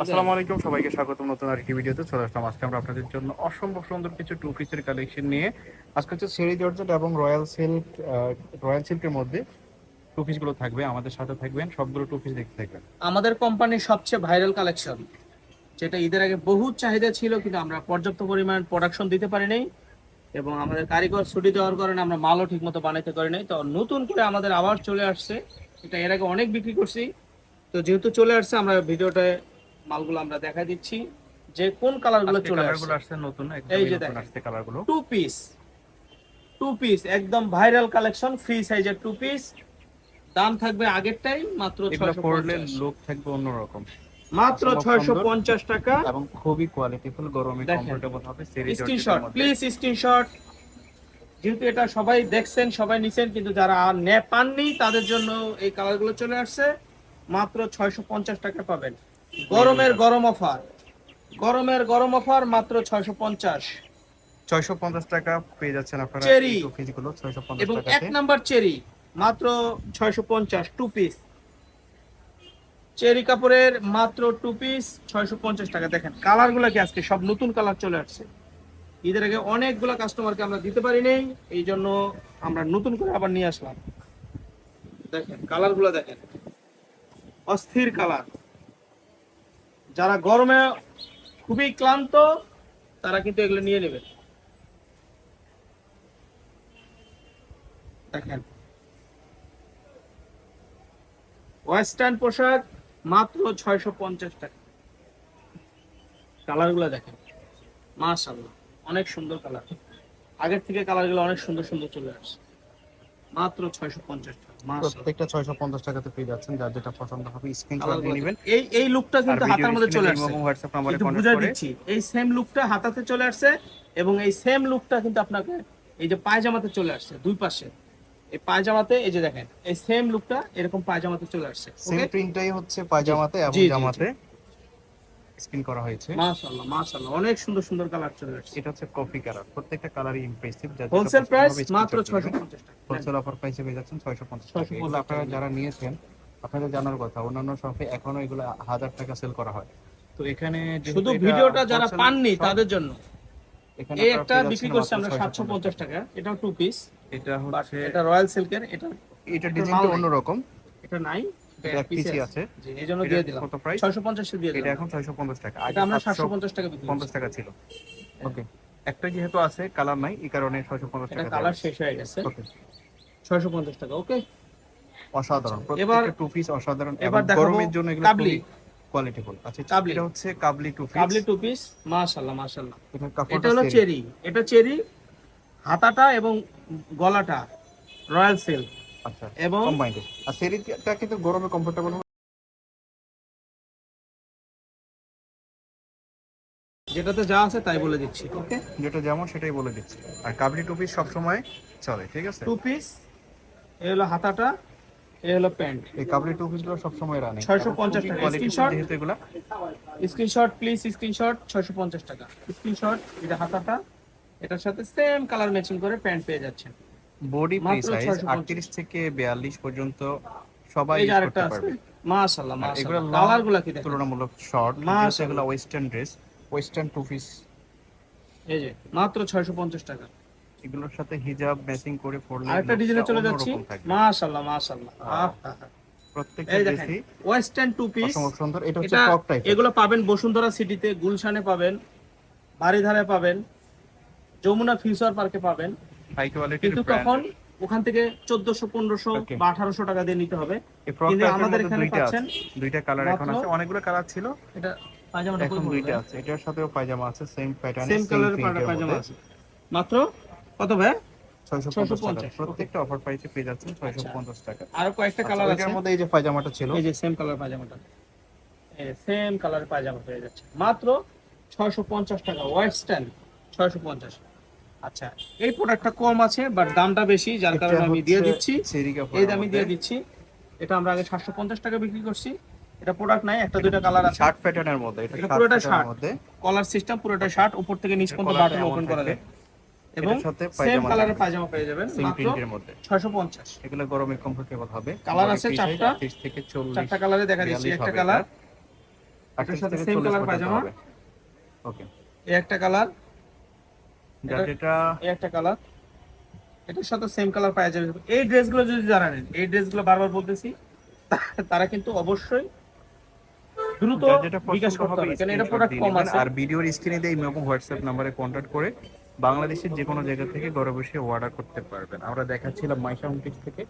আসসালামু আলাইকুম, সবাইকে স্বাগতম নতুন আরেকটি ভিডিওতে। চলে আসলাম আজকে আমরা আপনাদের জন্য অসম্ভব সুন্দর কিছু টু পিসের কালেকশন নিয়ে। আজকে হচ্ছে সেরি জর্জেট এবং রয়্যাল সিল্ক রয়্যাল সিল্কের মধ্যে টু পিসগুলো থাকবে, আমাদের সাথে থাকবেন, সবগুলো টু পিস দেখতে থাকবেন। আমাদের কোম্পানির সবচেয়ে ভাইরাল কালেকশন যেটা ঈদের আগে বহু চাহিদা ছিল, কিন্তু আমরা পর্যাপ্ত পরিমাণ প্রোডাকশন দিতে পারি নাই এবং আমাদের কারিগর ছুটি দেওয়ার কারণে আমরা মালও ঠিকমতো বানাইতে পারি নাই। তো নতুন করে আমাদের আবার চলে আসছে, এটা এর আগে অনেক বিক্রি করছি। তো যেহেতু চলে আসছে, আমরা ভিডিওটায় মালগুলো আমরা দেখা দিচ্ছি। যে কোন কালারগুলো চলে আসছে। নতুন এই একদম যে দেখেন। কালারগুলো। টু পিস টু পিস একদম ভাইরাল কালেকশন ফ্রি সাইজের টু পিস দাম থাকবে আগেরটাই মাত্র পরলে থাকবে অন্যরকম। মাত্র অসম্ভব ছয়শো সুন্দর। পঞ্চাশ টাকা। এবং খুবই কোয়ালিটিফুল গরমে কমফোর্টেবল হবে স্ক্রিনশট প্লিজ স্ক্রিনশট যেহেতু এটা সবাই দেখছেন সবাই নিছেন কিন্তু যারা আর নে পাননি তাদের জন্য এই কালারগুলো চলে আসছে। মাত্র ছয়শো পঞ্চাশ টাকা পাবেন। গরমের গরম অফার। গরমের গরম অফার মাত্র ছয়শো পঞ্চাশ। 650 টাকা পেয়ে যাচ্ছেন আপনারা টু পিসগুলো 650 এবং এক নাম্বার চেরি মাত্র ছয়শো পঞ্চাশ টু পিস চেরি কাপড়ের মাত্র টু পিস ছয়শো পঞ্চাশ টাকা। দেখেন কালারগুলো কি আজকে সব নতুন কালার চলে আসছে? ঈদের আগে অনেকগুলো কাস্টমারকে আমরা দিতে পারি নাই এই জন্য আমরা নতুন করে আবার নিয়ে আসলাম। দেখেন কালারগুলো দেখেন। অস্থির কালার। যারা গরমে খুবই ক্লান্ত, তারা কিন্তু এগুলো নিয়ে নেবে। দেখেন। ওয়েস্টার্ন পোশাক মাত্র ছয়শো পঞ্চাশ টাকা। কালারগুলো দেখেন। মাশাল্লাহ অনেক সুন্দর কালার। আগের থেকে কালারগুলো অনেক সুন্দর সুন্দর চলে আসছে। মাত্র ছয়শো পঞ্চাশ টাকা মাশাআল্লাহ। প্রত্যেকটা 650 টাকাতে পেয়ে যাচ্ছেন যার যেটা পছন্দ হবে স্ক্রিনশট দিয়ে নেবেন। এই এই লুকটা কিন্তু হাতার মধ্যে চলে আসছে। হোয়াটসঅ্যাপ নম্বরে কন্টাক্ট করে দিচ্ছি এই সেম লুকটা হাতাতে চলে আসছে এবং এই সেম লুকটা কিন্তু আপনাকে এই যে পায়জামাতে চলে আসছে দুই পাশে। এই পায়জামাতে এই যে দেখেন এই সেম লুকটা এরকম পায়জামাতে চলে আসছে। সেম প্রিন্টটাই হচ্ছে পায়জামাতে এবং। জামাতে। স্ক্রিন করা হয়েছে। মাশাআল্লাহ মাশাআল্লাহ অনেক সুন্দর সুন্দর কালার চলে আসছে। এটা হচ্ছে কফি কালার প্রত্যেকটা কালারই ইমপ্রেসিভ হোলসেল প্রাইস মাত্র 650 টাকা। হোলসেল অফার প্রাইসে পেয়ে যাচ্ছেন 650 টাকা। এগুলো আপনারা যারা নিয়েছেন আপনাদের জানার কথা অন্যান্য শপে এখনও এগুলো হাজার টাকা সেল করা হয়। তো এখানে শুধু ভিডিওটা যারা পাননি তাদের জন্য। এখানে এই একটা বিক্রি করছি আমরা 750 টাকা। এটাও টু পিস এটা হচ্ছে এটা রয়্যাল সিল্কের এটা এটা ডিজাইনটা অন্যরকম। এটা নাই। এক পিসি আছে। এই জন্য দিয়ে দিলাম। কত প্রাইস 650 এ দিয়ে এটা এখন 650 টাকা। এটা আমরা 750 টাকা বিক্রি 50 টাকা ছিল। ওকে একটা যেহেতু আছে কালার নাই এই কারণে 650 এটা টাকা কালার শেষ হয়ে গেছে। ওকে 650 টাকা ওকে অসাধারণ। এবার- প্রত্যেকটা টু পিস অসাধারণ এবার গরমের জন্য এগুলো কাবলি। কোয়ালিটিফুল আচ্ছা এটা হচ্ছে কাবলি টু পিস কাবলি টু পিস মাশাআল্লাহ মাশাআল্লাহ। এটা হলো চেরি। এটা চেরি হাতাটা এবং গলাটা রয়্যাল সিল্ক। আচ্ছা এবং কম্বাইন্ড আর সেরিটা কিন্তু গরমে কমফোর্টেবল যেটাতে যা আছে তাই বলে দিচ্ছি। ওকে যেটা যেমন সেটাই বলে দিচ্ছি। আর কাবলি টু পিস সবসময় চলে ঠিক আছে? টু পিস এ হলো হাতাটা এ হলো প্যান্ট। এই কাবলি টু পিসগুলো সবসময় রানে 650 টাকা। Screenshot? যেহেতু এগুলা। স্ক্রিনশট প্লিজ স্ক্রিনশট ছয়শো পঞ্চাশ টাকা। স্ক্রিনশট এটা হাতাটা এটার সাথে সেম কালার ম্যাচিং করে প্যান্ট পেয়ে যাচ্ছেন। বডি ফ্রি সাইজ 38 থেকে 42 পর্যন্ত সবাই ইউজ করতে পারবে। মাশাআল্লাহ আর এগুলো মাশাআল্লাহ। কালার কি দেখেন? তুলনামূলক শর্ট মাশাআল্লাহ। এগুলো western dress western two piece এই যে মাত্র ছয়শো পঞ্চাশ টাকা। এগুলোর সাথে হিজাব ম্যাচিং করে পরলে আরেকটা ডিজাইনে চলে যাচ্ছি। মাশাআল্লাহ মাশাআল্লাহ। আহ, আহ, আহ। প্রত্যেকটা ড্রেসই ওয়েস্টার্ন টু পিস সুন্দর। এটা হচ্ছে টপ টাইপ এগুলো পাবেন বসুন্ধরা সিটিতে গুলশানে পাবেন বাড়িধারে পাবেন যমুনা ফিউচার পার্কে পাবেন। হাই কোয়ালিটির কিন্তু তখন ওখান থেকে চোদ্দশো পনেরোশো Okay. বা আঠারোশো টাকা দিয়ে নিতে হবে। কিন্তু আমাদের এখানে পাচ্ছেন দুইটা কালার এখন আছে। অনেকগুলো কালার ছিল। এটা পায়জামাটা এখন দুইটা আছে। এটার সাথেও পায়জামা আছে সেম প্যাটার্নে সেম কালারের পায়জামা আছে। মাত্র কত ভাই? 650 টাকা। 650 প্রত্যেকটা অফার প্রাইসে পেয়ে যাচ্ছেন 650 টাকা। আরও কয়েকটা কালার আচ্ছা, আছে। মধ্যে এই যে পায়জামাটা ছিল। এই যে সেম কালার পায়জামাটা। সেম কালার পায়জামা পেয়ে যাচ্ছে। মাত্র ছয়শো পঞ্চাশ টাকা। ওয়েস্টার্ন ছয়শো পঞ্চাশ। আচ্ছা এই প্রোডাক্টটা কম আছে বাট দামটা বেশি যার কারণে আমি দিয়ে দিচ্ছি। এই দামে দিয়ে দিচ্ছি। এটা আমরা আগে সাতশো পঞ্চাশ টাকা বিক্রি করছি। এটা প্রোডাক্ট নাই একটা দুইটা কালার আছে। শার্ট প্যাটার্নের মধ্যে এটা পুরোটা শার্ট। মধ্যে। কলার সিস্টেম পুরোটা শার্ট উপর থেকে নিচ পর্যন্ত বাটন ওপেন করা। যায়। এবং সাথে সেম কালারের পায়জামা পেয়ে যাবেন প্রিন্টের মধ্যে। ছয়শো পঞ্চাশ। এগুলো গরমে কমফোর্টেবল হবে। কালার আছে চারটা। 38 থেকে 40 চারটা কালারে দেখা দিচ্ছি একটা কালার এটা। এটার সাথে same color পায়জামা। ওকে এই একটা কালার এটা- এই একটা কালার এটার সাথে সেম কালার পাওয়া যাবে। এই ড্রেসগুলো যদি যারা নেন এই ড্রেসগুলো বারবার বলতেছি তারা কিন্তু অবশ্যই দ্রুত বিকাশ করতে হবে হবে কারণ এটা প্রোডাক্ট কম আছে। আর ভিডিওর স্ক্রিনে দিয়ে এরকম হোয়াটসঅ্যাপ নাম্বারে কন্টাক্ট করে বাংলাদেশের যে কোনো জায়গা থেকে ঘরে বসে অর্ডার করতে পারবেন। আমরা দেখাচ্ছিলাম মাইশা হোম থেকে।